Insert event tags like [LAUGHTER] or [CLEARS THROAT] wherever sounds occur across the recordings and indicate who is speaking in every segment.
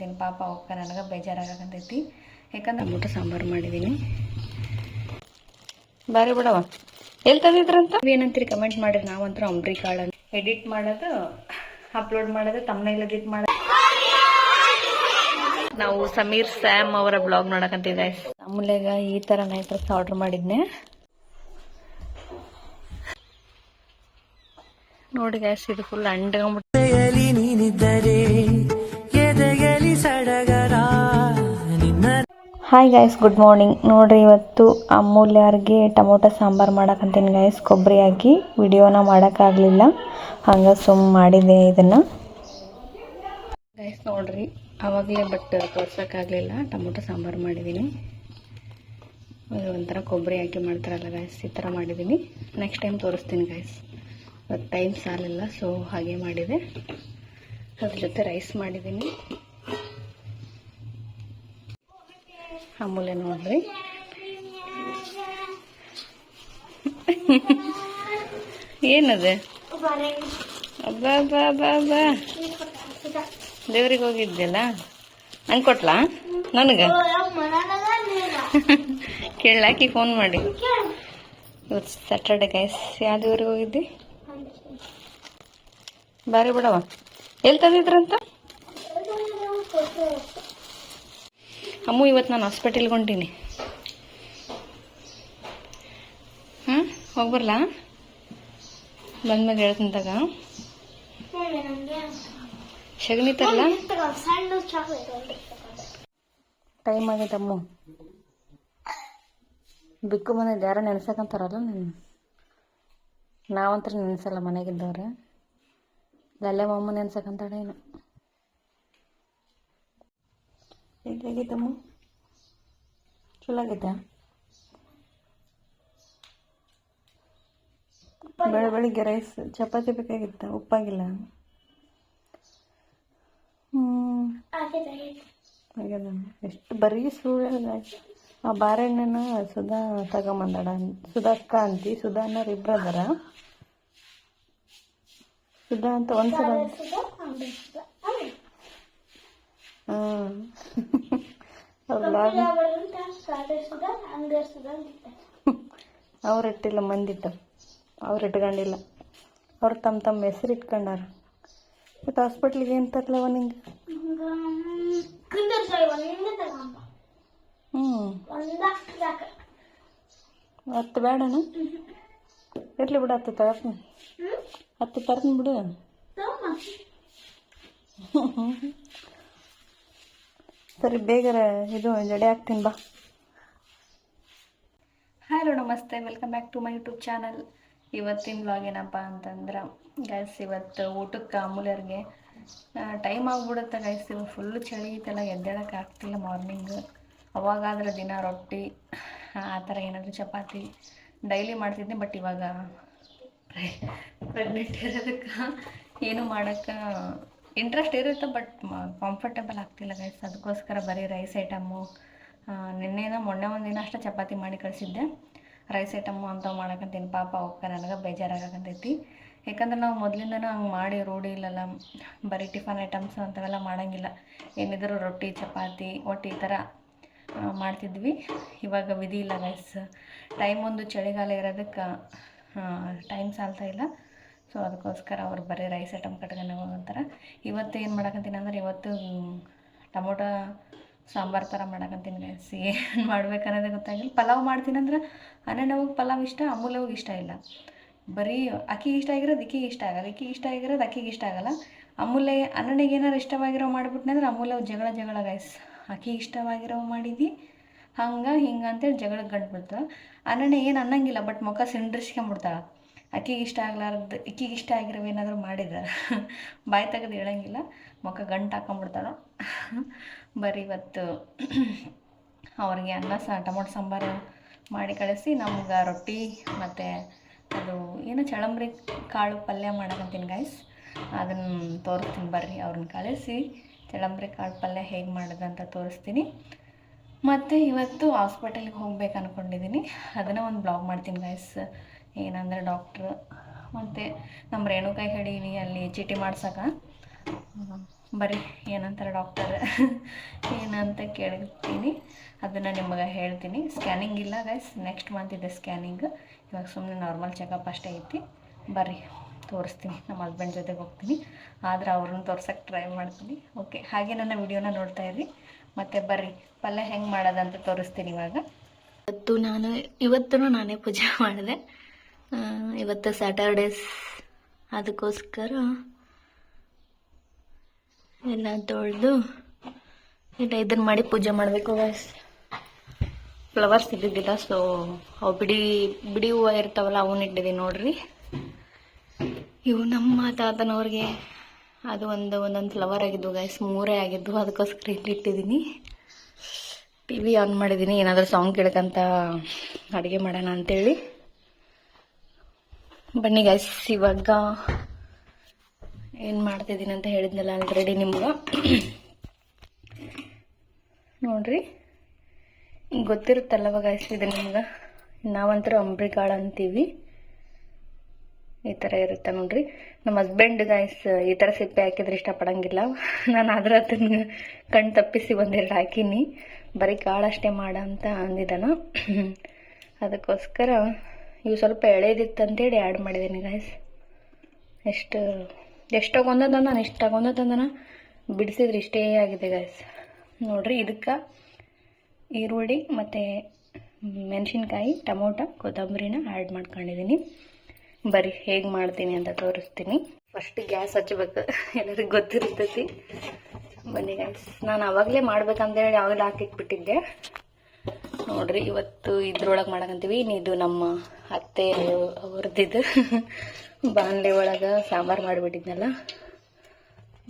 Speaker 1: ನಿನ್ನ ಪಾಪ ಹೋಗ್ತಾ ನನಗೆ ಬೇಜಾರಾಗಂತೈತಿ ಯಾಕಂದ್ರೆ ಊಟ ಸಾಂಬಾರು ಮಾಡಿದ್ದೀನಿ ಬಾರಿ ಬಿಡವ. ಎಲ್ಲಿ ತಂದಿದ್ರಂತ? ಏನಂತೀರಿ ಕಮೆಂಟ್ ಮಾಡಿರಿ ನಾವಂತೂ ಅಂಬ್ರಿ ಕಾಳನ್ನು ಎಡಿಟ್ ಮಾಡೋದು ಅಪ್ಲೋಡ್ ಮಾಡೋದು ತಮ್ಮನೇಲಿ ಎಡಿಟ್ ಮಾಡೋದು. ನಾವು ಸಮೀರ್ ಸ್ಯಾಮ್ ಅವರ ಬ್ಲಾಗ್ ನೋಡಕಂತಿದ್ದೆ ಅಮೂಲ್ಯಾಗ ಈ ಥರ ನೈಟ್ ಡ್ರೆಸ್ ಆರ್ಡರ್ ಮಾಡಿದ್ನೆ. ನೋಡಿ ಗ್ಯಾಸ್ ಇದು ಫುಲ್
Speaker 2: ನೀನಿದ್ದರೆ
Speaker 1: ಹಾಯ್ ಗಾಯ್ಸ್ ಗುಡ್ ಮಾರ್ನಿಂಗ್ ನೋಡ್ರಿ, ಇವತ್ತು ಅಮೂಲ್ಯಾರ್ಗೆ ಟೊಮೊಟೊ ಸಾಂಬಾರು ಮಾಡೋಕ್ಕಂತೀನಿ ಗಾಯ್ಸ್ ಕೊಬ್ಬರಿ ಹಾಕಿ ವಿಡಿಯೋನ ಮಾಡೋಕ್ಕಾಗಲಿಲ್ಲ ಹಂಗೆ ಸುಮ್ ಮಾಡಿದೆ ಇದನ್ನು. ಗಾಯ್ಸ್ ನೋಡ್ರಿ, ಆವಾಗಲೇ ಬಟ್ ತೋರ್ಸೋಕ್ಕಾಗಲಿಲ್ಲ. ಟೊಮೊಟೊ ಸಾಂಬಾರು ಮಾಡಿದ್ದೀನಿ ಅದು ಒಂಥರ ಕೊಬ್ಬರಿ ಹಾಕಿ ಮಾಡ್ತಾರಲ್ಲ ಗಾಯ್ಸ್ ಈ ಥರ ಮಾಡಿದ್ದೀನಿ ನೆಕ್ಸ್ಟ್ ಟೈಮ್ ತೋರಿಸ್ತೀನಿ ಗಾಯ್ಸ್ ಇವತ್ತು ಟೈಮ್ ಸಾಲಿಲ್ಲ ಸೊ ಹಾಗೆ ಮಾಡಿದೆ. ಅದ್ರ ಜೊತೆ ರೈಸ್ ಮಾಡಿದ್ದೀನಿ ಅಮೂಲ್ಯ ನೋಡ್ರಿ. ಏನದು? ಅಬ್ಬಾ ಬಾ ಬಾ ಬಾ ದೇವ್ರಿಗೆ ಹೋಗಿದ್ದೆಲ್ಲ ನಂಗೆ ಕೊಟ್ಲಾ? ನನಗೆ? ಕೇಳಾಕಿ ಫೋನ್ ಮಾಡಿ? ಇವತ್ತು ಸ್ಯಾಟರ್ಡೆ ಗೈಸ್ ಯಾವ ದೇವ್ರಿಗೆ ಹೋಗಿದ್ದಿ? ಬಾರಿ ಬಿಡವ ಎಲ್ಲಿ ತಂದಿದ್ರಂತ? ಅಮ್ಮು ಇವತ್ತು ನಾನು ಹಾಸ್ಪಿಟಲ್ಗೆ ಹೊಂಟೀನಿ. ಹಾಂ ಹೋಗ್ಬರ್ಲಾ ಬಂದ್ಮೇಲೆ ಹೇಳ್ತಂತಾಗ ತಗ. ತರಲ? ಟೈಮ್ ಆಗೈತೆ ಅಮ್ಮು. ಬಿಕ್ಕು ಬಂದಿದ್ದು ಯಾರೋ ನೆನೆಸಕಂತಾರಲ್ಲ ನಾನು ನಾವಂತ್ರ ನೆನೆಸಲ್ಲ ಮನೆಗಿದ್ದವ್ರೆ. ಲಲ್ಲೆ ಮಮ್ಮ ನೆನ್ಸಕಂತಾಳೆ ಏನು ಹೇಗಾಗೈತಮ್ಮ ಚಲೋ ಆಗೈತಾ ಬೆಳೆ ಬೆಳಿಗ್ಗೆ ರೈಸ್ ಚಪಾತಿ ಬೇಕಾಗಿತ್ತ ಉಪ್ಪಾಗಿಲ್ಲ. ಹ್ಞೂ ಎಷ್ಟು ಬರೀ ಸುಳ್ಳು ಆ ಬಾರೆಹಣ್ಣನ ಸುಧಾ ತಗೊಂಬಂದಾಳ ಸುಧಾಕ್ಕ ಅಂತಿ ಸುಧಾ ಅನ್ನೋರು ಇಬ್ರು ಅದಾರ. ಸುಧಾ ಅಂತ ಒಂದ್ಸಲ ಅವ್ರ ಇಟ್ಟಿಲ್ಲ ಮಂದಿಟ್ಟ ಅವ್ರು ಇಟ್ಕೊಂಡಿಲ್ಲ. ಅವ್ರು ತಮ್ಮ ತಮ್ಮ ಹೆಸರು ಇಟ್ಕೊಂಡಾರ. ಮತ್ತು ಹಾಸ್ಪಿಟ್ಲಿಗೆ ಏನು ತರ್ಲವ ನಿಂಗೆ? ಹ್ಞೂ ಹತ್ತು ಬೇಡಣ ಇರಲಿ ಬಿಡು ಹತ್ತು ತರ್ತೀನಿ. ಹತ್ತು ತರ್ತೀನಿ ಬಿಡು. ಸರಿ ಬೇಗ ಇದು, ಜಡೆ ಆಗ್ತೀನಿ ಬಾ. ಹಲೋ ನಮಸ್ತೆ. Welcome back to my YouTube channel ಇವತ್ತಿನ ಬ್ಲಾಗ್ ಏನಪ್ಪ ಅಂತಂದ್ರೆ ಗೈಸ್ ಇವತ್ತು ಊಟಕ್ಕೆ ಅಮೂಲ್ಯರಿಗೆ ಟೈಮ್ ಆಗ್ಬಿಡುತ್ತೆ ಗೈಸ್ ಇವತ್ತು ಫುಲ್ಲು ಚಳಿ ಐತಲ್ಲ ಎದ್ದೇಳಕ್ಕೆ ಆಗ್ತಿಲ್ಲ ಮಾರ್ನಿಂಗ್ ಅವಾಗಾದ್ರೆ ದಿನ ರೊಟ್ಟಿ, ಆ ಥರ ಏನಾದರೂ ಚಪಾತಿ. ಡೈಲಿ ಮಾಡ್ತಿದ್ದೆ ಬಟ್ ಇವಾಗ [LAUGHS] ಪ್ರೆಗ್ನೆಂಟ್ ಇರೋದಕ್ಕೆ, ಏನು ಮಾಡೋಕ್ಕೆ ಇಂಟ್ರೆಸ್ಟ್ ಇರುತ್ತೆ ಬಟ್ ಕಂಫರ್ಟೇಬಲ್ ಆಗ್ತಿಲ್ಲ ಗೈಸ್ ಅದಕ್ಕೋಸ್ಕರ ಬರೀ ರೈಸ್ ಐಟಮ್ಮು ನಿನ್ನೆನ ಮೊನ್ನೆ ಒಂದಿನ ಅಷ್ಟೇ ಚಪಾತಿ ಮಾಡಿ ಕಳಿಸಿದ್ದೆ. ರೈಸ್ ಐಟಮ್ಮು ಅಂತ ಮಾಡಕಂತೀನಿ. ಪಾಪ ಅವಕ್ಕ ನನಗೆ ಬೇಜಾರಾಗಂತೈತಿ ಯಾಕಂದ್ರೆ ನಾವು ಮೊದಲಿಂದನೂ ಹಂಗೆ ಮಾಡಿ ರೂಢಿ ಇಲ್ಲಲ್ಲ, ಬರೀ ಟಿಫನ್ ಐಟಮ್ಸ್ ಅಂಥವೆಲ್ಲ ಮಾಡೋಂಗಿಲ್ಲ. ಏನಿದ್ರು ರೊಟ್ಟಿ, ಚಪಾತಿ, ಒಟ್ಟು ಈ ಥರ ಮಾಡ್ತಿದ್ವಿ. ಇವಾಗ ವಿಧಿ ಇಲ್ಲ ಗೈಸ್ ಟೈಮ್ ಒಂದು ಚಳಿಗಾಲ ಇರೋದಕ್ಕೆ ಟೈಮ್ ಸಾಲ್ತಾ ಇಲ್ಲ. ಸೊ ಅದಕ್ಕೋಸ್ಕರ ಅವ್ರು ಬರೀ ರೈಸ್ ಐಟಮ್ ಕಟ್ಕೊಂಡು ಹೋಗಂತಾರೆ ಇವತ್ತು ಏನು ಮಾಡಕಂತೀನಿ ಅಂದ್ರೆ ಇವತ್ತು ಟೊಮೊಟೊ, ಸಾಂಬಾರು ಥರ ಮಾಡಕಂತೀನಿ ಗೈಸ್ ಏನು ಮಾಡ್ಬೇಕನ್ನೋದೇ ಗೊತ್ತಾಗಿಲ್ಲ. ಪಲಾವ್ ಮಾಡ್ತೀನಿ ಅಂದ್ರೆ ಅನನವಾಗ ಪಲಾವ್ ಇಷ್ಟ, ಅಮೂಲ್ಯವಾಗ ಇಷ್ಟ ಇಲ್ಲ. ಬರೀ ಅಕ್ಕಿಗೆ ಇಷ್ಟ ಆಗಿರೋದು ಅಕ್ಕಿಗೆ ಇಷ್ಟ ಆಗಲ್ಲ. ಇಕ್ಕಿಗೆ ಇಷ್ಟ ಆಗಿರೋದು ಅಕ್ಕಿಗೆ ಇಷ್ಟ ಆಗಲ್ಲ. ಅಮೂಲ್ಯ ಅನ್ನನಿಗೆ ಏನಾರು ಇಷ್ಟವಾಗಿರೋ ಮಾಡಿಬಿಟ್ನೆ ಅಂದ್ರೆ ಅಮೂಲ್ಯ ಜಗಳ ಜಗಳ ಗೈಸ್ ಅಕ್ಕಿಗೆ ಇಷ್ಟವಾಗಿರೋ ಮಾಡಿದ್ವಿ ಹಂಗೆ ಹಿಂಗೆ ಅಂತೇಳಿ ಜಗಳಕ್ಕೆ ಗಂಟು ಬಿಡ್ತಾಳೆ ಅಣ್ಣನ ಏನು ಅನ್ನಂಗಿಲ್ಲ ಬಟ್ ಮುಖ ಸಿಂಡ್ರಿಸ್ಕೊಂಬಿಡ್ತಾಳೆ. ಆಕಿಗೆ ಇಷ್ಟ ಆಗ್ಲಾರ್ದು, ಇಕ್ಕಿಗೆ ಇಷ್ಟ ಆಗಿರೋ ಏನಾದರೂ ಮಾಡಿದ್ರೆ [LAUGHS] ಬಾಯಿ ತೆಗೆದು ಹೇಳಂಗಿಲ್ಲ. ಮುಖ ಗಂಟು ಹಾಕೊಂಬಿಡ್ತಾಳೆ. [LAUGHS] ಬರೀ ಇವತ್ತು [CLEARS THROAT] ಅವ್ರಿಗೆ ಅನ್ನ ಸಹ ಟೊಮೊಟೊ, ಸಾಂಬಾರು ಮಾಡಿ ಕಳಿಸಿ. ನಮ್ಗೆ ರೊಟ್ಟಿ ಮತ್ತು ಅದು ಏನು ಚಳಂಬ್ರಿ ಕಾಳು ಪಲ್ಯ ಮಾಡಕಂತೀನಿ ಗಾಯ್ಸ್ ಅದನ್ನು ತೋರಿಸ್ತೀನಿ ಬರ್ರಿ ಅವ್ರನ್ನ ಕಳಿಸಿ. ಚಳಂಬ್ರಿ ಕಾಳು ಪಲ್ಯ ಹೇಗೆ ಮಾಡೋದಂತ ತೋರಿಸ್ತೀನಿ. ಮತ್ತು ಇವತ್ತು ಹಾಸ್ಪಿಟಲ್ಗೆ ಹೋಗ್ಬೇಕು ಅಂದ್ಕೊಂಡಿದ್ದೀನಿ ಅದನ್ನು ಒಂದು ಬ್ಲಾಗ್ ಮಾಡ್ತೀನಿ ಗೈಸ್ ಏನಂದರೆ ಡಾಕ್ಟ್ರ್ ಮತ್ತು ನಮ್ಮ ರೇಣುಕಾಯಿ ಹೇಳೀನಿ ಅಲ್ಲಿ ಚೀಟಿ ಮಾಡ್ಸಕ್ಕೆ ಬರ್ರಿ ಏನಂತಾರೆ ಡಾಕ್ಟರ್ ಏನಂತ ಕೇಳ್ತೀನಿ. ಅದನ್ನು ನಿಮಗೆ ಹೇಳ್ತೀನಿ. ಸ್ಕ್ಯಾನಿಂಗ್ ಇಲ್ಲ ಗೈಸ್ ನೆಕ್ಸ್ಟ್ ಮಂತ್ ಇದೆ ಸ್ಕ್ಯಾನಿಂಗ್ ಇವಾಗ ಸುಮ್ಮನೆ ನಾರ್ಮಲ್ ಚೆಕಪ್ ಅಷ್ಟೇ ಐತಿ. ಬರ್ರಿ, ತೋರಿಸ್ತೀನಿ. ನಮ್ಮ ಹಸ್ಬೆಂಡ್ ಜೊತೆಗೆ ಹೋಗ್ತೀನಿ. ಆದ್ರೆ ಅವ್ರನ್ನ ತೋರ್ಸಕ್ಕೆ ಟ್ರೈ ಮಾಡ್ತೀನಿ. ಓಕೆ ಹಾಗೆ ನನ್ನ ವಿಡಿಯೋನ ನೋಡ್ತಾ ಇರ್ರಿ. ಮತ್ತು ಬರ್ರಿ, ಪಲ್ಯ ಹೆಂಗೆ ಮಾಡೋದಂತ ತೋರಿಸ್ತೀನಿ ಇವಾಗ. ಇವತ್ತು ನಾನು ಇವತ್ತು ನಾನೇ ಪೂಜೆ ಮಾಡಿದೆ. ಇವತ್ತು ಸ್ಯಾಟರ್ಡೇಸ್ ಅದಕ್ಕೋಸ್ಕರ ಎಲ್ಲ ತೊಳೆದು ಎಲ್ಲ ಇದನ್ನು ಮಾಡಿ ಪೂಜೆ ಮಾಡಬೇಕು ಗಾಯ್ಸ್ ಫ್ಲವರ್ಸ್ ಇದ್ದಿದ್ದಿಲ್ಲ ಸೊ ಅವು ಬಿಡಿ ಬಿಡಿ ಹೂವು ಇರ್ತಾವಲ್ಲ, ಅವನ್ನ ಇಟ್ಟಿದ್ದೀನಿ ನೋಡ್ರಿ. ಇವು ನಮ್ಮ ತಾತನವ್ರಿಗೆ ಅದು ಒಂದು ಒಂದೊಂದು ಫ್ಲವರ್ ಆಗಿದ್ವು ಗಾಯ್ಸ್ ಮೂರೇ ಆಗಿದ್ವು ಅದಕ್ಕೋಸ್ಕರ ಇಲ್ಲಿ ಇಟ್ಟಿದ್ದೀನಿ ಟಿ ವಿ ಆನ್ ಮಾಡಿದ್ದೀನಿ ಏನಾದರೂ ಸಾಂಗ್ ಕೇಳ್ಕಂತ ಅಡುಗೆ ಮಾಡೋಣ ಅಂತೇಳಿ. ಬನ್ನಿ ಗೈಸ್ ಇವಾಗ ಏನು ಮಾಡ್ತಿದ್ದೀನಿ ಅಂತ ಹೇಳಿದ್ನಲ್ಲ ಆಲ್ರೆಡಿ ನಿಮ್ಗೆ. ನೋಡ್ರಿ ಗೊತ್ತಿರುತ್ತಲ್ಲ ಗೈಸ್ ಇದು ನಿಮ್ಗೆ? ನಾವಂತರೂ ಅಂಬ್ರಿಕಾಳು ಅಂತೀವಿ. ಈ ಥರ ಇರುತ್ತೆ ನೋಡ್ರಿ. ನಮ್ಮ ಹಸ್ಬೆಂಡ್ ಗೈಸ್ ಈ ಥರ ಸಿಪ್ಪೆ ಹಾಕಿದ್ರೆ ಇಷ್ಟಪಡಂಗಿಲ್ಲ. ನಾನು ಆದ್ರೆ ಅದನ್ನ ಕಣ್ಣು ತಪ್ಪಿಸಿ ಒಂದೆರಡು ಹಾಕೀನಿ. ಬರೀ ಕಾಳಷ್ಟೇ ಮಾಡ ಅಂತ ಅಂದಿದ್ದಾನ. ಅದಕ್ಕೋಸ್ಕರ ಇವು ಸ್ವಲ್ಪ ಎಳೆದಿತ್ತಂತೇಳಿ ಆ್ಯಡ್ ಮಾಡಿದ್ದೀನಿ ಗಾಯ್ಸ್ ಎಷ್ಟು ಎಷ್ಟಾಗೊಂದದ ನಾನು ಇಷ್ಟಾಗೊಂದದ ಬಿಡಿಸಿದ್ರೆ, ಇಷ್ಟೇ ಆಗಿದೆ ಗಾಯ್ಸ್ ನೋಡಿರಿ, ಇದಕ್ಕೆ ಈರುಳ್ಳಿ ಮತ್ತು ಮೆಣಸಿನ್ಕಾಯಿ, ಟೊಮೊಟೊ, ಕೊತ್ತಂಬರಿನ ಆ್ಯಡ್ ಮಾಡ್ಕೊಂಡಿದ್ದೀನಿ ಬರೀ ಹೇಗೆ ಮಾಡ್ತೀನಿ ಅಂತ ತೋರಿಸ್ತೀನಿ. ಫಸ್ಟ್ ಗ್ಯಾಸ್ ಹಚ್ಬೇಕು. ಎಲ್ಲರಿಗೂ ಗೊತ್ತಿರ್ತೈತಿ. ಬನ್ನಿ ಗಾಯ್ಸ್ ನಾನು ಅವಾಗಲೇ ಮಾಡ್ಬೇಕಂತೇಳಿ ಆವಾಗಲೇ ಹಾಕಿಟ್ಬಿಟ್ಟಿದ್ದೆ. ನೋಡ್ರಿ, ಇವತ್ತು ಇದ್ರೊಳಗೆ ಮಾಡಕಂತೀವಿ. ಇದು ನಮ್ಮ ಅತ್ತೆ ಅವ್ರದ್ದಿದ್ದು ಬಾಣಲೆ ಒಳಗೆ ಸಾಂಬಾರು ಮಾಡಿಬಿಟ್ಟಿದ್ನಲ್ಲ.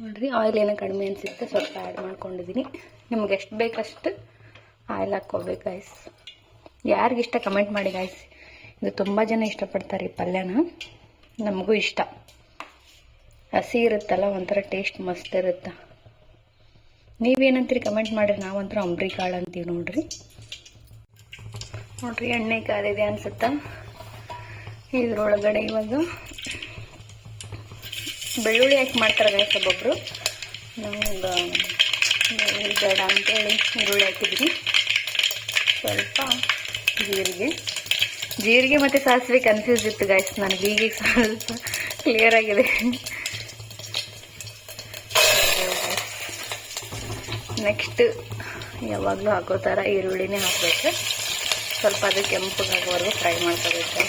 Speaker 1: ನೋಡ್ರಿ ಆಯಿಲ್ ಏನೋ ಕಡಿಮೆ ಅನಿಸುತ್ತೆ, ಸ್ವಲ್ಪ ಆ್ಯಡ್ ಮಾಡ್ಕೊಂಡಿದ್ದೀನಿ ನಿಮ್ಗೆ ಎಷ್ಟು ಬೇಕಷ್ಟು ಆಯಿಲ್ ಹಾಕ್ಕೋಬೇಕು ಗಾಯ್ಸ್ ಯಾರಿಗಿಷ್ಟ ಕಮೆಂಟ್ ಮಾಡಿ ಗಾಯ್ಸ್ ಇದು ತುಂಬ ಜನ ಇಷ್ಟಪಡ್ತಾರೆ ಈ ಪಲ್ಯನ. ನಮಗೂ ಇಷ್ಟ. ಹಸಿ ಇರುತ್ತಲ್ಲ, ಒಂಥರ ಟೇಸ್ಟ್ ಮಸ್ತ್ ಇರುತ್ತೆ. ನೀವೇನಂತೀರಿ ಕಮೆಂಟ್ ಮಾಡಿರಿ ನಾವಂತೂ ಅಂಬ್ರಿ ಕಾಳು ಅಂತೀವಿ ನೋಡ್ರಿ. ನೋಡ್ರಿ, ಎಣ್ಣೆ ಕಾದಿದೆ ಅನ್ಸುತ್ತ? ಇದ್ರೊಳಗಡೆ ಇವಾಗ ಬೆಳ್ಳುಳ್ಳಿ ಹಾಕಿ ಮಾಡ್ತಾರೆ ಗೈಸ್ ಒಬ್ಬೊಬ್ಬರು ನಮ್ಗೆ ಬೇಡ ಅಂತೇಳಿ ಈರುಳ್ಳಿ ಹಾಕಿದ್ವಿ. ಸ್ವಲ್ಪ ಜೀರಿಗೆ. ಜೀರಿಗೆ ಮತ್ತು ಸಾಸಿವೆ ಕನ್ಫ್ಯೂಸ್ ಇತ್ತು ಗಾಯ್ಸ್ ನನಗೆ ಈಗ ಸ್ವಲ್ಪ ಕ್ಲಿಯರ್ ಆಗಿದೆ. ನೆಕ್ಸ್ಟ್ ಯಾವಾಗಲೂ ಹಾಕೋ ಥರ ಈರುಳ್ಳಿನೇ ಹಾಕಬೇಕು. ಸ್ವಲ್ಪ ಅದು ಕೆಂಪಗಾಗೋವರೆಗೂ ಫ್ರೈ ಮಾಡ್ಕೋಬೇಕು.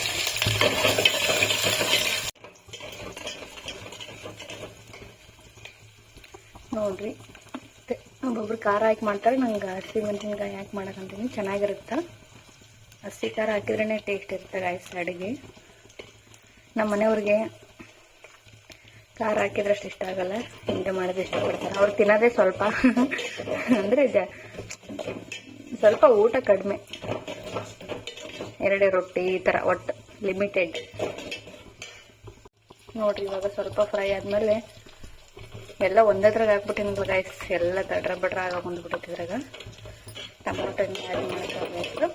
Speaker 1: ನೋಡ್ರಿ ಒಬ್ಬೊಬ್ರು ಖಾರ ಹಾಕಿ ಮಾಡ್ತಾರೆ, ನಂಗೆ ಹಸಿ ಮೆಣಸಿನ್ಕಾಯಿ ಹಾಕಿ ಮಾಡಕ್ಕಂತೀನಿ, ಚೆನ್ನಾಗಿರುತ್ತೆ? ಹಸಿ ಖಾರ ಹಾಕಿದ್ರೇ ಟೇಸ್ಟ್ ಇರುತ್ತೆ ರೈಸ್ ಅಡುಗೆ. ನಮ್ಮ ಮನೆಯವ್ರಿಗೆ ಖಾರ ಹಾಕಿದ್ರೆ ಅಷ್ಟು ಇಷ್ಟ ಆಗಲ್ಲ ಹಿಂಗೆ ಮಾಡೋದು ಇಷ್ಟಪಡ್ತಾರೆ ಅವ್ರು ತಿನ್ನೋದೇ ಸ್ವಲ್ಪ. [LAUGHS] ಅಂದರೆ ಸ್ವಲ್ಪ ಊಟ ಕಡಿಮೆ. ಎರಡೇ ರೊಟ್ಟಿ ಈ ಥರ ಒಟ್ಟು ಲಿಮಿಟೆಡ್ ನೋಡ್ರಿ ಇವಾಗ ಸ್ವಲ್ಪ ಫ್ರೈ ಆದಮೇಲೆ ಎಲ್ಲ ಒಂದೇದ್ರಾಗ ಹಾಕ್ಬಿಟ್ಟಿನಲ್ಲ ಗಾಯ್ಸ್ ಎಲ್ಲ ತಡ್ರ ಬಡ್ರ ಆಗ ಬಂದ್ಬಿಟ್ಟಿದ್ರಾಗ ಟೊಮೊಟೊ ಆ್ಯಡ್ ಮಾಡ್ಕೋಬೇಕು.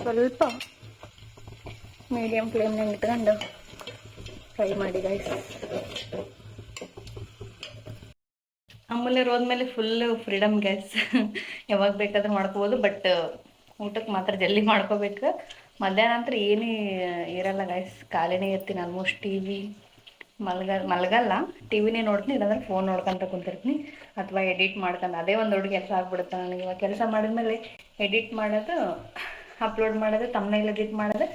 Speaker 1: ಸ್ವಲ್ಪ ಮೀಡಿಯಮ್ ಫ್ಲೇಮ್ನಾಗ ಇಟ್ಕೊಂಡು ಫ್ರೈ ಮಾಡಿ ಗಾಯ್ಸ್ ಅಮೂಲ್ಯರು ಮೇಲೆ ಫುಲ್ ಫ್ರೀಡಮ್ ಗ್ಯಾಸ್ ಯಾವಾಗ ಬೇಕಾದ್ರೂ ಮಾಡ್ಕೋಬೋದು ಬಟ್ ಊಟಕ್ಕೆ ಮಾತ್ರ ಜಲ್ದಿ ಮಾಡ್ಕೋಬೇಕು. ಮಧ್ಯಾಹ್ನ ನಂತರ ಏನೇ ಇರಲ್ಲ ಗೈಸ್ ಖಾಲಿನೇ ಇರ್ತೀನಿ ಆಲ್ಮೋಸ್ಟ್ ಟಿ ವಿ ಮಲ್ಗ, ಮಲ್ಗಲ್ಲ. ಟಿ ವಿನೇ ನೋಡ್ತೀನಿ, ಇಲ್ಲಾಂದ್ರೆ ಫೋನ್ ನೋಡ್ಕೊಂತ ಕುಂತಿರ್ತೀನಿ. ಅಥವಾ ಎಡಿಟ್ ಮಾಡ್ಕೊಂಡು ಅದೇ ಒಂದು ದೊಡ್ಡ ಕೆಲಸ ಆಗ್ಬಿಡುತ್ತೆ ನನಗೆ. ಇವಾಗ ಕೆಲಸ ಮಾಡಿದ್ಮೇಲೆ ಎಡಿಟ್ ಮಾಡೋದು ಅಪ್ಲೋಡ್ ಮಾಡೋದು ತಮ್ಮನೇಲಿ ಎಡಿಟ್ ಮಾಡೋದು,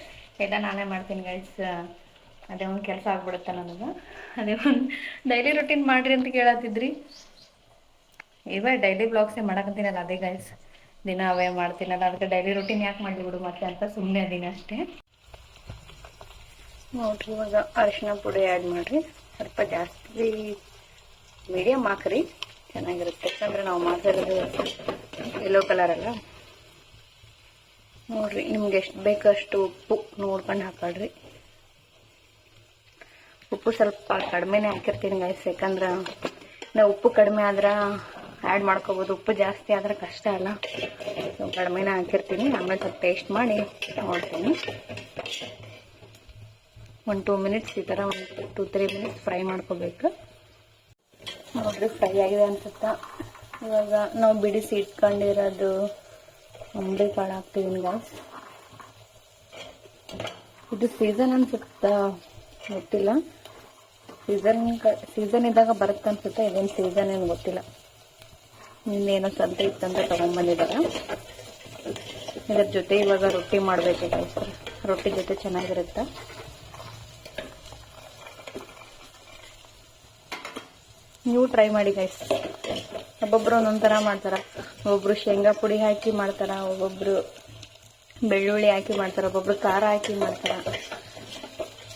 Speaker 1: ಎಲ್ಲ ನಾನೇ ಮಾಡ್ತೀನಿ ಗೈಸ್ ಅದೇ ಒಂದು ಕೆಲಸ ಆಗ್ಬಿಡುತ್ತೆ ನನಗೆ. ಅದೇ ಒಂದು ಡೈಲಿ ರೊಟೀನ್ ಮಾಡಿರಿ ಅಂತ ಕೇಳತ್ತಿದ್ರಿ ಇವೇ ಡೈಲಿ ಬ್ಲಾಗ್ಸೇ ಮಾಡಕಂತೀನಲ್ಲ ಅದೇ ಗೈಸ್ ದಿನ ಅವೇ ಮಾಡ್ತೀನಲ್ಲ, ಅದಕ್ಕೆ ಡೈಲಿ ರೊಟೀನ್ ಯಾಕೆ ಮಾಡಲಿ ಬಿಡು ಮತ್ತೆ ಅಂತ ಸುಮ್ಮನೆ ಅದೀನಿ ಅಷ್ಟೇ. ನೋಡ್ರಿ ಇವಾಗ ಅರಿಶಿನ ಪುಡಿ ಆ್ಯಡ್ ಮಾಡಿರಿ. ಸ್ವಲ್ಪ ಜಾಸ್ತಿ ಮೀಡಿಯಮ್ ಹಾಕ್ರಿ, ಚೆನ್ನಾಗಿರುತ್ತೆ. ಯಾಕಂದ್ರೆ ನಾವು ಮಾತಾಡೋದು ಯೆಲ್ಲೋ ಕಲರ್ ಅಲ್ಲ. ನೋಡ್ರಿ ನಿಮ್ಗೆ ಎಷ್ಟು ಬೇಕಷ್ಟು ಉಪ್ಪು ನೋಡ್ಕೊಂಡು ಹಾಕೊಳ್ರಿ. ಉಪ್ಪು ಸ್ವಲ್ಪ ಕಡಿಮೆನೇ ಹಾಕಿರ್ತೀನಿ ಗೈಸ್ ಯಾಕಂದ್ರೆ ನಾವು ಉಪ್ಪು ಕಡಿಮೆ ಆದ್ರೆ ಆ್ಯಡ್ ಮಾಡ್ಕೋಬೋದು. ಉಪ್ಪು ಜಾಸ್ತಿ ಆದ್ರೆ ಕಷ್ಟ ಅಲ್ಲ. ಸೊ ಕಡಿಮೆನೇ ಹಾಕಿರ್ತೀನಿ. ಆಮೇಲೆ ಸ್ವಲ್ಪ ಟೇಸ್ಟ್ ಮಾಡಿ ನೋಡ್ತೀನಿ. ಒಂದು ಟೂ ಮಿನಿಟ್ಸ್ ಈ ಥರ ಒಂದು ಟೂ ತ್ರೀ ಮಿನಿಟ್ಸ್ ಫ್ರೈ ಮಾಡ್ಕೋಬೇಕು. ನೋಡಿದ್ರೆ ಫ್ರೈ ಆಗಿದೆ ಅನ್ಸುತ್ತಾ? ಇವಾಗ ನಾವು ಬಿಡಿಸಿ ಇಟ್ಕೊಂಡಿರೋದು ಅಂಬಳಿ ಕಾಳು ಹಾಕ್ತೀವಿ ಗಾಯ್ಸ್ ಇದು ಸೀಸನ್ ಅನ್ಸುತ್ತಾ? ಗೊತ್ತಿಲ್ಲ. ಸೀಸನ್ ಸೀಸನ್ ಇದ್ದಾಗ ಬರುತ್ತೆ ಅನ್ಸುತ್ತೆ? ಇದೇನು ಸೀಸನ್ ಏನು ಗೊತ್ತಿಲ್ಲ. ಇನ್ನೇನೋ ಸಂತೆ ಇತ್ತಂತ ತಗೊಂಡ್ಬಂದಿದ್ದಾರೆ ಇದ್ರ ಜೊತೆ ಇವಾಗ ರೊಟ್ಟಿ ಮಾಡಬೇಕು ರೊಟ್ಟಿ ಜೊತೆ ಚೆನ್ನಾಗಿರುತ್ತೆ. ನೀವು ಟ್ರೈ ಮಾಡಿ ಗೈಸ್ ಒಬ್ಬೊಬ್ರು ಒಂದೊಂದ್ ಥರ ಮಾಡ್ತಾರ. ಒಬ್ಬೊಬ್ರು ಶೇಂಗಾ ಪುಡಿ ಹಾಕಿ ಮಾಡ್ತಾರ, ಒಬ್ಬೊಬ್ರು ಬೆಳ್ಳುಳ್ಳಿ ಹಾಕಿ ಮಾಡ್ತಾರ, ಒಬ್ಬೊಬ್ರು ಖಾರ ಹಾಕಿ ಮಾಡ್ತಾರ.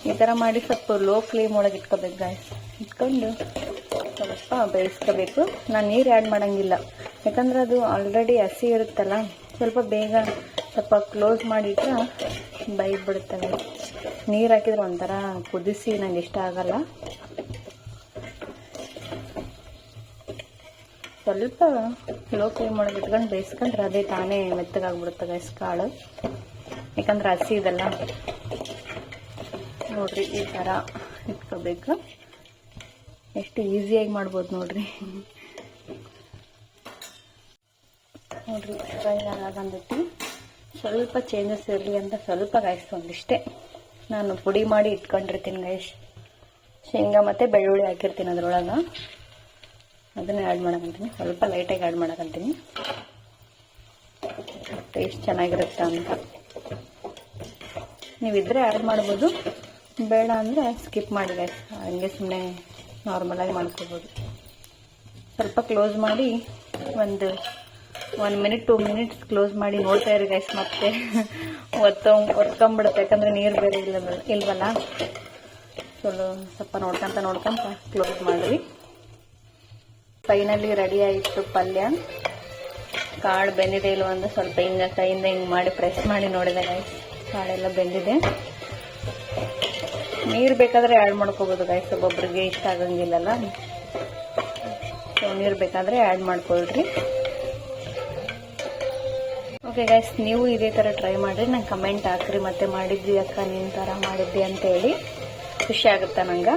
Speaker 1: ಈ ಥರ ಮಾಡಿ ಸ್ವಲ್ಪ ಲೋ ಫ್ಲೇಮ್ ಒಳಗೆ ಇಟ್ಕೋಬೇಕು ಗಾಯ್ಸ್ ಇಟ್ಕೊಂಡು. ಸ್ವಲ್ಪ ಬೇಯಿಸ್ಕೋಬೇಕು. ನಾನು ನೀರು ಆ್ಯಡ್ ಮಾಡೋಂಗಿಲ್ಲ. ಯಾಕಂದ್ರೆ ಅದು ಆಲ್ರೆಡಿ ಹಸಿ ಇರುತ್ತಲ್ಲ, ಸ್ವಲ್ಪ ಬೇಗ ಸ್ವಲ್ಪ ಕ್ಲೋಸ್ ಮಾಡಿಟ್ರೆ ಬೈದ್ಬಿಡುತ್ತೆ ನೀರು ಹಾಕಿದ್ರೆ ಒಂಥರ ಕುದಿಸಿ ನಂಗೆ ಇಷ್ಟ ಆಗಲ್ಲ. ಸ್ವಲ್ಪ ಲೋ ಫ್ಲೇಮ್ ಒಳಗೆ ಇಟ್ಕೊಂಡು ಬೇಯಿಸ್ಕೊಂಡ್ರೆ ಅದೇ ತಾನೇ ಮೆತ್ತಗಾಗ್ಬಿಡುತ್ತೆ ಗೈಸ್ ಕಾಳು. ಯಾಕಂದ್ರೆ ಹಸಿ ಇದೆಲ್ಲ. ನೋಡ್ರಿ ಈ ಥರ ಇಟ್ಕೋಬೇಕು. ಎಷ್ಟು ಈಸಿಯಾಗಿ ಮಾಡ್ಬೋದು ನೋಡ್ರಿ. ನೋಡ್ರಿ ಫ್ರೈ ಆಗಂದೈತಿ ಸ್ವಲ್ಪ ಚೇಂಜಸ್ ಇರಲಿ ಅಂತ ಸ್ವಲ್ಪ ಗಾಯಿಸ್ತು ಒಂದಿಷ್ಟೇ. ನಾನು ಪುಡಿ ಮಾಡಿ ಇಟ್ಕೊಂಡಿರ್ತೀನಿ ಗೈಸ್ ಶೇಂಗಾ ಮತ್ತು ಬೆಳ್ಳುಳ್ಳಿ ಹಾಕಿರ್ತೀನಿ ಅದ್ರೊಳಗೆ. ಅದನ್ನ ಆ್ಯಡ್ ಮಾಡಕಂತೀನಿ. ಸ್ವಲ್ಪ ಲೈಟಾಗಿ ಆ್ಯಡ್ ಮಾಡಕಂತೀನಿ. ಟೇಸ್ಟ್ ಚೆನ್ನಾಗಿರುತ್ತೆ ಅಂತ. ನೀವಿದ್ರೆ ಆ್ಯಡ್ ಮಾಡ್ಬೋದು. ಬೇಡ ಅಂದರೆ ಸ್ಕಿಪ್ ಮಾಡಿ ಗೈಸ್ ಹಂಗೆ ಸುಮ್ಮನೆ ನಾರ್ಮಲಾಗಿ ಮಾಡ್ಕೋಬೋದು. ಸ್ವಲ್ಪ ಕ್ಲೋಸ್ ಮಾಡಿ ಒಂದು one minute two minutes close ಮಾಡಿ ನೋಡ್ತಾ ಇರಿ ಗೈಸ್ ಮತ್ತೆ. ಒತ್ತ ಒತ್ಕೊಂಬಿಡುತ್ತೆ ಯಾಕಂದರೆ ನೀರು ಬೇರೆ ಇಲ್ಲ ಇಲ್ವಲ್ಲ? ಸ್ವಲ್ಪ ನೋಡ್ಕೊಂತ ನೋಡ್ಕೊಂತ ಕ್ಲೋಸ್ ಮಾಡಿರಿ. ಫೈನಲಿ ರೆಡಿ ಆಯಿತು ಪಲ್ಯ. ಕಾಳು ಬೆಂದಿದೆ ಇಲ್ವ ಅಂತ ಸ್ವಲ್ಪ ಹಿಂಗೆ ಕೈಯಿಂದ ಹಿಂಗೆ ಮಾಡಿ ಪ್ರೆಸ್ ಮಾಡಿ ನೋಡಿದೆ ಗೈಸ್ ಕಾಳೆಲ್ಲ ಬೆಂದಿದೆ. ನೀರು ಬೇಕಾದ್ರೆ ಆ್ಯಡ್ ಮಾಡ್ಕೋಬೋದು ಗಾಯ್ಸ್ ಒಬ್ಬೊಬ್ರಿಗೆ ಇಷ್ಟ ಆಗಂಗಿಲ್ಲಲ್ಲ. ಸೊ ನೀರು ಬೇಕಾದ್ರೆ ಆ್ಯಡ್ ಮಾಡ್ಕೊಳ್ರಿ. ಓಕೆ ಗೈಸ್ ನೀವು ಇದೇ ಥರ ಟ್ರೈ ಮಾಡಿರಿ. ನಂಗೆ ಕಮೆಂಟ್ ಹಾಕ್ರಿ. ಮತ್ತೆ ಮಾಡಿದ್ವಿ ಅಕ್ಕ ನಿನ್ನ ಥರ ಮಾಡಿದ್ವಿ ಅಂತ ಹೇಳಿ ಖುಷಿ ಆಗುತ್ತೆ ನಂಗೆ?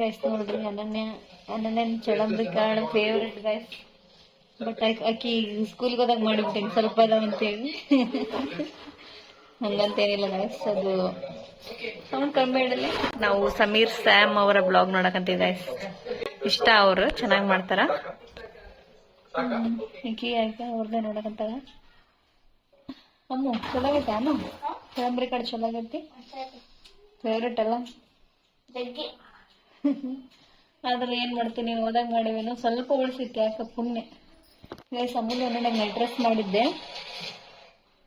Speaker 1: ಗೈಸ್ ನೋಡ್ರಿ ಅನನ್ಯ ಅನನ್ಯ ಚಳಂಬ್ರಿ ಕಾಳು ಫೇವ್ರೆಟ್ ಗೈಸ್ ಬಟ್ ಆಕಿ ಸ್ಕೂಲ್ಗೆ ಹೋದಾಗ ಮಾಡಿಬಿಟ್ಟೇನಿ ಸ್ವಲ್ಪ ಅದಾವ ಅಂತೇಳಿ ಹಂಗಂತೇನಿಲ್ಲ ಗೈಸ್ ಅದು ಸೌಂಡ್ ಕಮ್ಮಿ ಇಡಲಿ ನಾವು ಸಮೀರ್ ಸ್ಯಾಮ್ ಅವರ ಬ್ಲಾಗ್ ನೋಡಕಂತೀವಿ ಗೈಸ್ ಇಷ್ಟ ಅವರು ಚೆನ್ನಾಗಿ ಮಾಡ್ತಾರ. ಅಕಿ ಆಯ್ಕೆ ಅವ್ರದ್ದೇ ನೋಡಕಂತಾರ ಅಮ್ಮ ಚಲೋ ಆಗೈತೆ ಅಮ್ಮ? ಚಳಂಬ್ರಿ ಕಾಳು ಚಲೋ ಆಗೈತಿ ಫೇವ್ರೆಟ್ ಅಲ್ಲ [LAUGHS] ಆದ್ರೆ ಏನ್ ಮಾಡ್ತೀನಿ ಹೋದಾಗ ಮಾಡಿವೇನು ಸ್ವಲ್ಪ ಉಳಿಸಿತ್ತು ಯಾಕೆ ಪುಣ್ಯ. ಗೈಸ್ ಅಮೂಲ್ಯ ನನಗೆ ಅಡ್ರೆಸ್ ಮಾಡಿದ್ದೆ.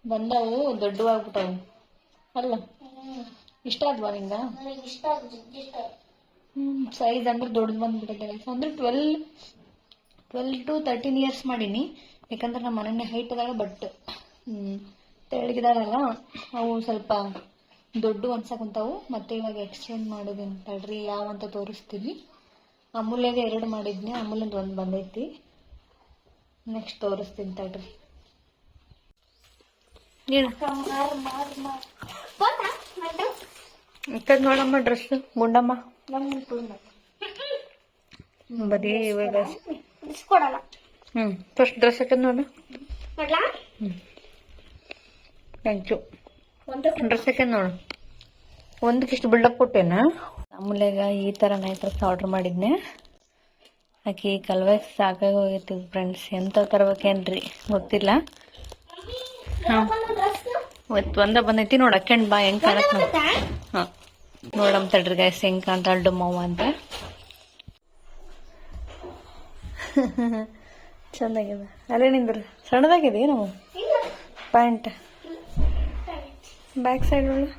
Speaker 1: ಬಂದವು ದೊಡ್ಡವಾಗ್ಬಿಟ್ಟವು. ಅಲ್ಲ ಇಷ್ಟ ಆದ್ವಾ ನಿಂಗ? ಹ್ಮ್ ಸೈಜ್ ಅಂದ್ರೆ ದೊಡ್ಡದು ಬಂದ್ಬಿಟ್ಟಿದೆ ಗೈಸ್ ಅಂದ್ರೆ twelve twelve to thirteen years ಮಾಡೀನಿ. ಯಾಕಂದ್ರೆ ನಮ್ಮ ಮನೆಯ ಹೈಟ್ ಅದಾಗ ಬಟ್ ಹ್ಮ್ ತೆಳಗಿದಾರಲ್ಲ ಅವು ಸ್ವಲ್ಪ ದೊಡ್ಡ ಅನ್ಸಕುಂತಾವು. ಮತ್ತೆ ಇವಾಗ ಎಕ್ಸ್ಚೇಂಜ್ ಮಾಡಿದೀನಿ. ತಡ್ರಿ ಯಾವ ಅಂತ ತೋರಿಸ್ತೀವಿ ಅಮೂಲ್ಯದ ಎರಡು ಮಾಡಿದ್ನಿ ಅಮೂಲ್ಯದ ಒಂದು ಬಂದೈತಿ. ನೆಕ್ಸ್ಟ್ ತೋರಿಸ್ತೀನಿ ತಡ್ರಿ. ನೋಡಮ್ಮ ಡ್ರೆಸ್ ಗುಂಡಮ್ಮ. ಬರೀ ಇವಾಗ ಹ್ಮ್ ಫಸ್ಟ್ ಡ್ರೆಸ್ ಹಾಕದ್ ನೋಡು. ಹ್ಮ್. ಥ್ಯಾಂಕ್ ಯು ಡ್ರೆಸ್ ಹಾಕದ್ ನೋಡು. ಒಂದಕ್ಕಿಷ್ಟು ಬಿಲ್ಡಪ್ ಕೊಟ್ಟೇನ? ಆಮೇಲೆಗ ಈ ಥರ ನೈಟ್ ಡ್ರೆಸ್ ಆರ್ಡರ್ ಮಾಡಿದ್ನೆ. ಆಕೆ ಕಲ್ವೆಸ್ ಸಾಕಾಗಿ ಹೋಗೈತಿ ಫ್ರೆಂಡ್ಸ್ ಎಂತ ತರ್ಬೇಕೇನ್ರಿ? ಗೊತ್ತಿಲ್ಲ. ಹಾಂ. ಇವತ್ತು ಒಂದ ಬಂದೈತಿ ನೋಡಿ ಅಕ್ಕಂಡ್ ಬಾ ಹೆಂಗ್ ಕಾಣತ್ ಹಾ. ನೋಡಮ್ ತಡ್ರಿ ಗೈಸ್ ಅಂತ ಅಡ್ಡು ಡುಮ್ಮವ್ವ ಅಂತ. ಚಂದಾಗಿದೆ ಅಲ್ಲೇ ನಿಂದ್ರಿ. ಸಣ್ಣದಾಗಿದೆ ನಾವು ಪ್ಯಾಂಟ್ ಬ್ಯಾಕ್ ಸೈಡ್ ಒಳ್ಳೆ?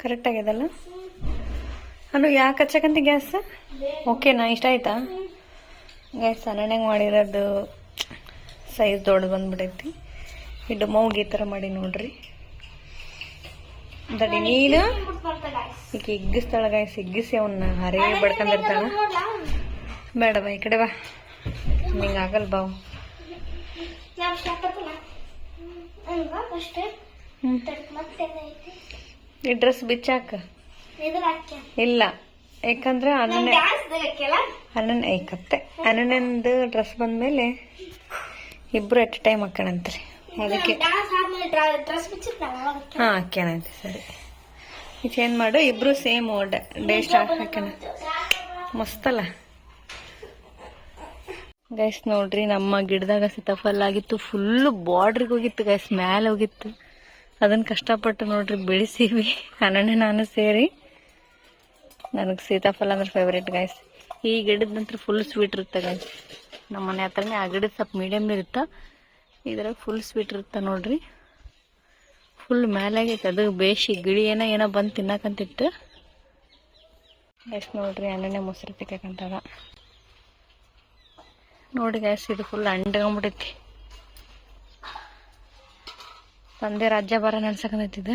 Speaker 1: ಕರೆಕ್ಟ್ ಆಗ್ಯದಲ್ಲ ಅನು ಯಾಕೆ ಹಚ್ಚಕಂತ ಗ್ಯಾಸ್ ಓಕೆನಾ ಇಷ್ಟ ಆಯ್ತಾ? ಗ್ಯಾಸ್ ಸಣ್ಣಗೆ ಮಾಡಿರೋದು ಸೈಜ್ ದೊಡ್ಡದು ಬಂದ್ಬಿಟ್ಟೈತಿ ಇದು ಮೌಗೆ ಈ ಥರ ಮಾಡಿ ನೋಡ್ರಿ. ದಡಿ ನೀನು? ಈಗ ಹಿಗ್ಗಿಸ್ತಾಳ ಗಾಯ್ಸ್ ಹಿಗ್ಗಿಸಿ ಅವನ್ನ ಹರೇ ಬಡ್ಕೊಂಡಿರ್ತಾಳ. ಬೇಡ ಬಾ ಈ ಕಡೆ ಬಾ. ನಿಂಗೆ ಆಗಲ್ಲ ಬಾವು ಹ್ಮ್. ಈ ಡ್ರೆಸ್ ಬಿಚ್ಚಾಕ ಇಲ್ಲ. ಯಾಕಂದ್ರೆ ಅನನ್ಯ ಅನನ್ಯ ಐಕತ್ತೆ ಕತ್ತೆ. ಅನನ್ಯಂದು ಡ್ರೆಸ್ ಬಂದ್ಮೇಲೆ ಇಬ್ರು ಎಟ್ ಟೈಮ್ ಹಾಕೋಣಂತ್ರಿ. ಅದಕ್ಕೆ ಹಾ ಹಾಕ್ಯಾನಂತೆ ಸರಿ. ಚೇಂಜ್ ಮಾಡು? ಇಬ್ರು ಸೇಮ್ ಡೇ ಸ್ಟಾರ್ಟ್ ಹಾಕ್ಯಾನ ಮಸ್ತಲ್ಲ. ಗೈಸ್ ನೋಡ್ರಿ ನಮ್ಮ ಗಿಡದಾಗ ಸೀತಾಫಲ್ ಆಗಿತ್ತು. ಫುಲ್ ಬಾರ್ಡ್ರಿಗೆ ಹೋಗಿತ್ತು ಗೈಸ್ ಮ್ಯಾಲ ಹೋಗಿತ್ತು. ಅದನ್ನ ಕಷ್ಟಪಟ್ಟು ನೋಡ್ರಿ, ಬೆಳೆಸೀವಿ. ಅನನ್ಯ ನಾನು ಸೇರಿ. ನನಗೆ ಸೀತಾಫಲ ಅಂದ್ರೆ ಫೇವ್ರೇಟ್ ಗೈಸ್ ಈ ಗಿಡದ ನಂತರ ಫುಲ್ ಸ್ವೀಟ್ ಇರುತ್ತೆ ಗೈಸ್ ನಮ್ಮ ಮನೆ ಹತ್ರನೇ ಆ ಗಿಡದ ಸ್ವಲ್ಪ ಮೀಡಿಯಮ್ ಇರುತ್ತೆ? ಇದ್ರಾಗ ಫುಲ್ ಸ್ವೀಟ್ ಇರುತ್ತೆ ನೋಡ್ರಿ. ಫುಲ್ ಮೇಲಾಗೈತೆ ಅದು ಬೇಸಿ ಗಿಳಿ ಏನೋ ಏನೋ ಬಂದು ತಿನ್ನಕಂತಿತ್ತು. ಗೈಸ್ ನೋಡ್ರಿ, ಅಣ್ಣನೇ ಮೊಸರು ತಿಕ್ಕಂತದ ನೋಡಿ ಗ್ಯಾಸ್ ಇದು ಫುಲ್ ಅಂಡ್ಕೊಂಬಿಟ್ಟೈತಿ ತಂದೆ ರಾಜ್ಯ ಬರ ನಡ್ಸಕಂತೈತಿದ್ದು